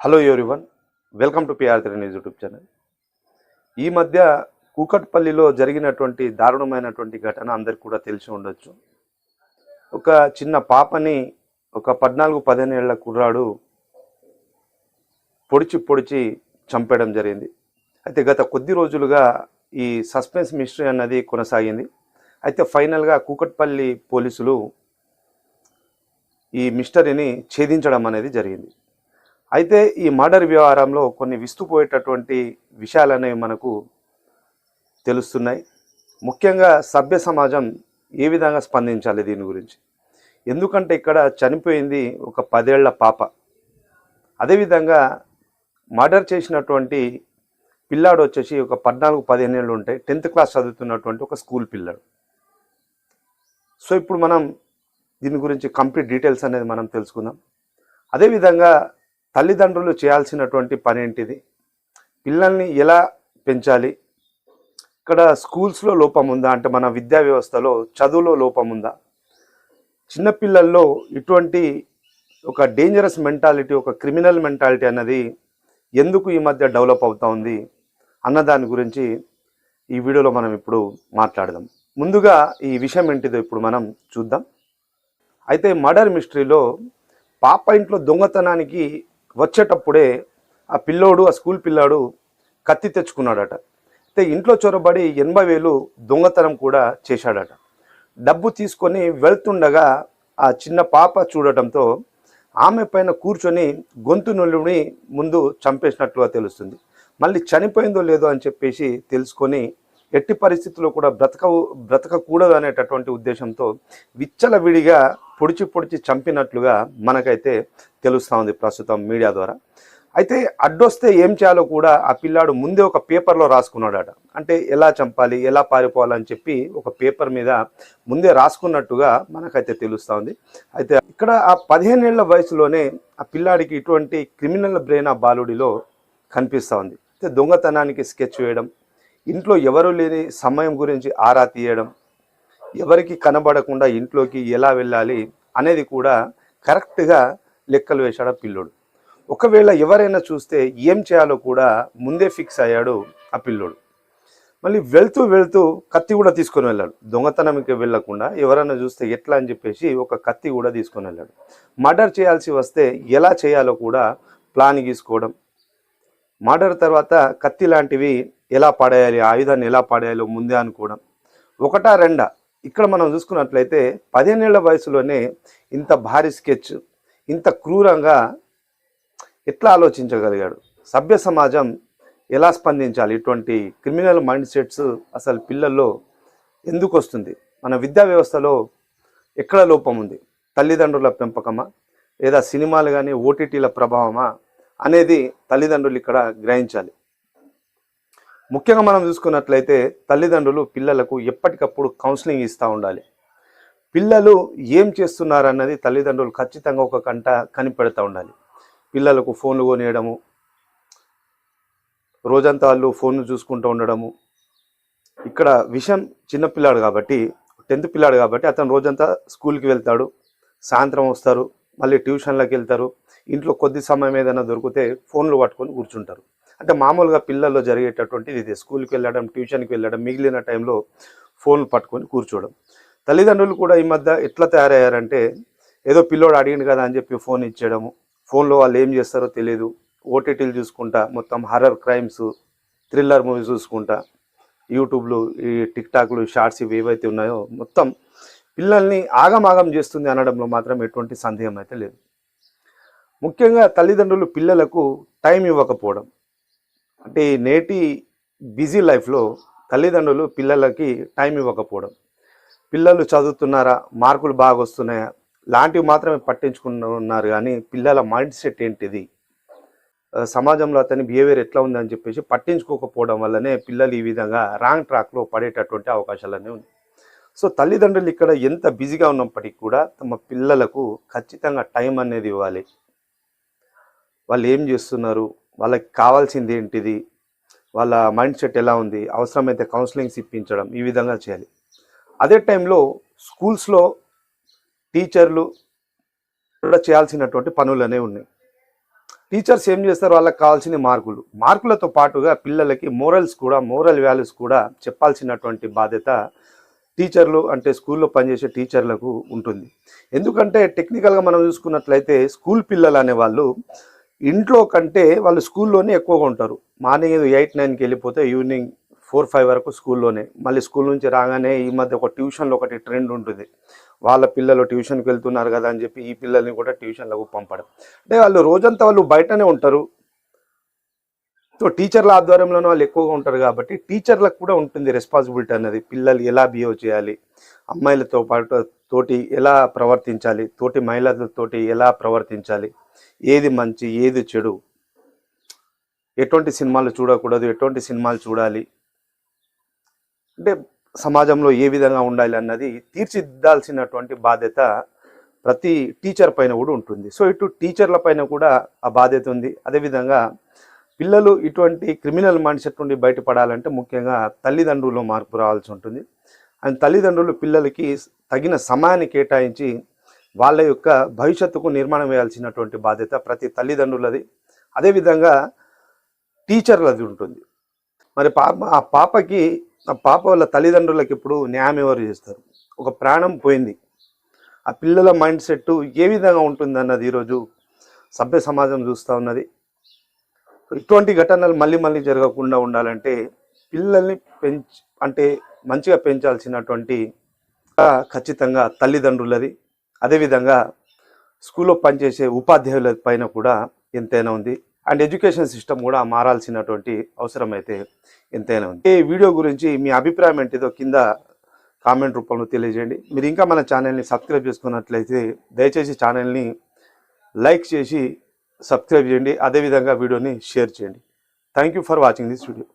Hello everyone welcome to PR three news YouTube channel ఈ మధ్య కూకట్పల్లిలో జరిగినటువంటి దారుణమైనటువంటి ఘటన అందరికి కూడా తెలిసి ఉండొచ్చు. ఒక చిన్న పాపని ఒక పద్నాలుగు పదిహేను ఏళ్ళ కుర్రాడు పొడిచి పొడిచి చంపేయడం జరిగింది. అయితే గత కొద్ది రోజులుగా ఈ సస్పెన్స్ మిస్టరీ అన్నది కొనసాగింది. అయితే ఫైనల్గా కూకట్పల్లి పోలీసులు ఈ మిస్టరీని ఛేదించడం అనేది జరిగింది. అయితే ఈ మర్డర్ వ్యవహారంలో కొన్ని విస్తుపోయేటటువంటి విషయాలు అనేవి మనకు తెలుస్తున్నాయి. ముఖ్యంగా సభ్య సమాజం ఏ విధంగా స్పందించాలి దీని గురించి? ఎందుకంటే ఇక్కడ చనిపోయింది ఒక పదేళ్ళ పాప. అదేవిధంగా మర్డర్ చేసినటువంటి పిల్లాడు వచ్చేసి ఒక పద్నాలుగు పదిహేను ఏళ్ళు ఉంటాయి టెన్త్ క్లాస్ చదువుతున్నటువంటి ఒక స్కూల్ పిల్లాడు. సో ఇప్పుడు మనం దీని గురించి కంప్లీట్ డీటెయిల్స్ అనేది మనం తెలుసుకుందాం. అదేవిధంగా తల్లిదండ్రులు చేయాల్సినటువంటి పని ఏంటిది పిల్లల్ని ఎలా పెంచాలి? ఇక్కడ స్కూల్స్లో లోపం ఉందా? అంటే మన విద్యా వ్యవస్థలో చదువులో లోపం ఉందా? చిన్నపిల్లల్లో ఇటువంటి ఒక డేంజరస్ మెంటాలిటీ ఒక క్రిమినల్ మెంటాలిటీ అన్నది ఎందుకు ఈ మధ్య డెవలప్ అవుతూ ఉంది అన్న దాని గురించి ఈ వీడియోలో మనం ఇప్పుడు మాట్లాడదాం. ముందుగా ఈ విషయం ఏంటిదో ఇప్పుడు మనం చూద్దాం. అయితే మర్డర్ మిస్టరీలో పాప ఇంట్లో దొంగతనానికి వచ్చేటప్పుడే ఆ పిల్లోడు ఆ స్కూల్ పిల్లాడు కత్తి తెచ్చుకున్నాడట. అయితే ఇంట్లో చొరబడి ఎనభై వేలు దొంగతనం కూడా చేశాడట. డబ్బు తీసుకొని వెళ్తుండగా ఆ చిన్న పాప చూడటంతో ఆమె పైన కూర్చొని గొంతు నొల్లుని ముందు చంపేసినట్లుగా తెలుస్తుంది. మళ్ళీ చనిపోయిందో లేదో అని చెప్పేసి తెలుసుకొని ఎట్టి పరిస్థితుల్లో కూడా బ్రతక బ్రతకకూడదు అనేటటువంటి ఉద్దేశంతో విచ్చలవిడిగా పొడిచి పొడిచి చంపినట్లుగా మనకైతే తెలుస్తూ ఉంది ప్రస్తుతం మీడియా ద్వారా. అయితే అడ్డొస్తే ఏం చేయాలో కూడా ఆ పిల్లాడు ముందే ఒక పేపర్లో రాసుకున్నాడట. అంటే ఎలా చంపాలి ఎలా పారిపోవాలని చెప్పి ఒక పేపర్ మీద ముందే రాసుకున్నట్టుగా మనకైతే తెలుస్తూ ఉంది అయితే ఇక్కడ ఆ పదిహేనేళ్ళ వయసులోనే ఆ పిల్లాడికి ఇటువంటి క్రిమినల్ బ్రెయిన్ ఆ బాలుడిలో కనిపిస్తూ ఉంది అయితే దొంగతనానికి స్కెచ్ వేయడం ఇంట్లో ఎవరు లేని సమయం గురించి ఆరా తీయడం ఎవరికి కనబడకుండా ఇంట్లోకి ఎలా వెళ్ళాలి అనేది కూడా కరెక్ట్గా లెక్కలు వేశాడు ఆ పిల్లోడు. ఒకవేళ ఎవరైనా చూస్తే ఏం చేయాలో కూడా ముందే ఫిక్స్ అయ్యాడు ఆ పిల్లోడు. మళ్ళీ వెళ్తూ వెళ్తూ కత్తి కూడా తీసుకొని వెళ్ళాడు. దొంగతనంకి వెళ్ళకుండా ఎవరైనా చూస్తే ఎట్లా అని చెప్పేసి ఒక కత్తి కూడా తీసుకొని వెళ్ళాడు. మర్డర్ చేయాల్సి వస్తే ఎలా చేయాలో కూడా ప్లాన్ గీసుకోవడం మర్డర్ తర్వాత కత్తి లాంటివి ఎలా పడేయాలి ఆయుధాన్ని ఎలా పడేయాలో ముందే అనుకోవడం. ఒకటా రెండా? ఇక్కడ మనం చూసుకున్నట్లయితే పదిహేనేళ్ళ వయసులోనే ఇంత భారీ స్కెచ్ ఇంత క్రూరంగా ఎట్లా ఆలోచించగలిగాడు? సభ్య సమాజం ఎలా స్పందించాలి? ఇటువంటి క్రిమినల్ మైండ్ సెట్స్ అసలు పిల్లల్లో ఎందుకు వస్తుంది మన విద్యా వ్యవస్థలో ఎక్కడ లోపం ఉంది? తల్లిదండ్రుల పెంపకమా? లేదా సినిమాలు కానీ ఓటీటీల ప్రభావమా? అనేది తల్లిదండ్రులు ఇక్కడ గ్రహించాలి. ముఖ్యంగా మనం చూసుకున్నట్లయితే తల్లిదండ్రులు పిల్లలకు ఎప్పటికప్పుడు కౌన్సిలింగ్ ఇస్తూ ఉండాలి. పిల్లలు ఏం చేస్తున్నారన్నది తల్లిదండ్రులు ఖచ్చితంగా ఒక కంట కనిపెడతా ఉండాలి. పిల్లలకు ఫోన్లు కొనియడము రోజంతా వాళ్ళు ఫోన్ చూసుకుంటూ ఉండడము. ఇక్కడ విషయం చిన్నపిల్లాడు కాబట్టి టెన్త్ పిల్లాడు కాబట్టి అతను రోజంతా స్కూల్కి వెళ్తాడు సాయంత్రం వస్తారు మళ్ళీ ట్యూషన్లకు వెళ్తారు ఇంట్లో కొద్ది సమయం ఏదైనా దొరికితే ఫోన్లు పట్టుకొని కూర్చుంటారు. అంటే మామూలుగా పిల్లల్లో జరిగేటటువంటిది ఇది. స్కూల్కి వెళ్ళడం ట్యూషన్కి వెళ్ళడం మిగిలిన టైంలో ఫోన్లు పట్టుకొని కూర్చోవడం. తల్లిదండ్రులు కూడా ఈ మధ్య ఎట్లా తయారయ్యారంటే ఏదో పిల్లోడు అడిగింది కదా అని చెప్పి ఫోన్ ఇచ్చేయడము ఫోన్లో వాళ్ళు ఏం చేస్తారో తెలియదు ఓటీటీలు చూసుకుంటా మొత్తం హర్రర్ క్రైమ్స్ థ్రిల్లర్ మూవీస్ చూసుకుంటా యూట్యూబ్లు ఈ టిక్టాక్లు షార్ట్స్ ఇవి ఏవైతే ఉన్నాయో మొత్తం పిల్లల్ని ఆగమాగం చేస్తుంది అనడంలో మాత్రం ఎటువంటి సందేహం అయితే లేదు. ముఖ్యంగా తల్లిదండ్రులు పిల్లలకు టైం ఇవ్వకపోవడం. అంటే నేటి బిజీ లైఫ్లో తల్లిదండ్రులు పిల్లలకి టైం ఇవ్వకపోవడం. పిల్లలు చదువుతున్నారా? మార్కులు బాగా వస్తున్నాయా? లాంటివి మాత్రమే పట్టించుకున్నారు కానీ పిల్లల మైండ్ సెట్ ఏంటిది? సమాజంలో అతని బిహేవియర్ ఎట్లా ఉందని చెప్పేసి పట్టించుకోకపోవడం వల్లనే పిల్లలు ఈ విధంగా రాంగ్ ట్రాక్లో పడేటటువంటి అవకాశాలన్నీ ఉన్నాయి. సో తల్లిదండ్రులు ఇక్కడ ఎంత బిజీగా ఉన్నప్పటికీ కూడా తమ పిల్లలకు ఖచ్చితంగా టైం అనేది ఇవ్వాలి. వాళ్ళు ఏం చేస్తున్నారు? వాళ్ళకి కావాల్సింది ఏంటిది? వాళ్ళ మైండ్ సెట్ ఎలా ఉంది? అవసరమైతే కౌన్సిలింగ్స్ ఇప్పించడం ఈ విధంగా చేయాలి. అదే టైంలో స్కూల్స్లో టీచర్లు కూడా చేయాల్సినటువంటి పనులు అనేవి ఉన్నాయి. టీచర్స్ ఏం చేస్తారు? వాళ్ళకి కావాల్సిన మార్కులు. మార్కులతో పాటుగా పిల్లలకి మోరల్స్ కూడా మోరల్ వాల్యూస్ కూడా చెప్పాల్సినటువంటి బాధ్యత టీచర్లు అంటే స్కూల్లో పనిచేసే టీచర్లకు ఉంటుంది. ఎందుకంటే టెక్నికల్గా మనం చూసుకున్నట్లయితే స్కూల్ పిల్లలు అనేవాళ్ళు ఇంట్లో కంటే వాళ్ళు స్కూల్లోనే ఎక్కువగా ఉంటారు. మార్నింగ్ ఏదో ఎయిట్ నైన్కి వెళ్ళిపోతే ఈవినింగ్ ఫోర్ ఫైవ్ వరకు స్కూల్లోనే. మళ్ళీ స్కూల్ నుంచి రాగానే ఈ మధ్య ఒక ట్యూషన్లో ఒకటి ట్రెండ్ ఉంటుంది. వాళ్ళ పిల్లలు ట్యూషన్కి వెళ్తున్నారు కదా అని చెప్పి ఈ పిల్లల్ని కూడా ట్యూషన్లకు పంపడం. అంటే వాళ్ళు రోజంతా వాళ్ళు బయటనే ఉంటారు. సో టీచర్ల ఆధ్వర్యంలోనే వాళ్ళు ఎక్కువగా ఉంటారు కాబట్టి టీచర్లకు కూడా ఉంటుంది రెస్పాన్సిబిలిటీ అనేది. పిల్లలు ఎలా బిహేవ్ చేయాలి అమ్మాయిలతో పాటు తోటి ఎలా ప్రవర్తించాలి తోటి మహిళలతోటి ఎలా ప్రవర్తించాలి ఏది మంచి ఏది చెడు? ఎటువంటి సినిమాలు చూడకూడదు ఎటువంటి సినిమాలు చూడాలి? అంటే సమాజంలో ఏ విధంగా ఉండాలి అన్నది తీర్చిదిద్దాల్సినటువంటి బాధ్యత ప్రతి టీచర్ పైన కూడా ఉంటుంది. సో ఇటు టీచర్ల పైన కూడా ఆ బాధ్యత ఉంది. అదేవిధంగా పిల్లలు ఇటువంటి క్రిమినల్ మైండ్ సెట్ నుండి బయటపడాలంటే ముఖ్యంగా తల్లిదండ్రుల్లో మార్పు రావాల్సి ఉంటుంది. అండ్ తల్లిదండ్రులు పిల్లలకి తగిన సమయాన్ని కేటాయించి వాళ్ళ యొక్క భవిష్యత్తుకు నిర్మాణం వేయాల్సినటువంటి బాధ్యత ప్రతి తల్లిదండ్రులది. అదేవిధంగా టీచర్లది ఉంటుంది. మరి పాప ఆ పాపకి ఆ పాప వాళ్ళ తల్లిదండ్రులకి ఇప్పుడు న్యాయం ఎవరు చేస్తారు? ఒక ప్రాణం పోయింది. ఆ పిల్లల మైండ్ సెట్ ఏ విధంగా ఉంటుంది అన్నది ఈరోజు సభ్య సమాజం చూస్తూ ఉన్నది. ఇటువంటి ఘటనలు మళ్ళీ మళ్ళీ జరగకుండా ఉండాలంటే పిల్లల్ని పెంచ్ అంటే మంచిగా పెంచాల్సినటువంటి ఖచ్చితంగా తల్లిదండ్రులది. అదేవిధంగా స్కూల్లో పనిచేసే ఉపాధ్యాయుల పైన కూడా ఎంతైనా ఉంది. అండ్ ఎడ్యుకేషన్ సిస్టమ్ కూడా మారాల్సినటువంటి అవసరం అయితే ఎంతైనా ఉంది. ఈ వీడియో గురించి మీ అభిప్రాయం ఏంటిదో కింద కామెంట్ రూపంలో తెలియజేయండి. మీరు ఇంకా మన ఛానల్ని సబ్స్క్రైబ్ చేసుకున్నట్లయితే దయచేసి ఛానల్ని లైక్ చేసి సబ్స్క్రైబ్ చేయండి. అదేవిధంగా వీడియోని షేర్ చేయండి. Thank you for watching this video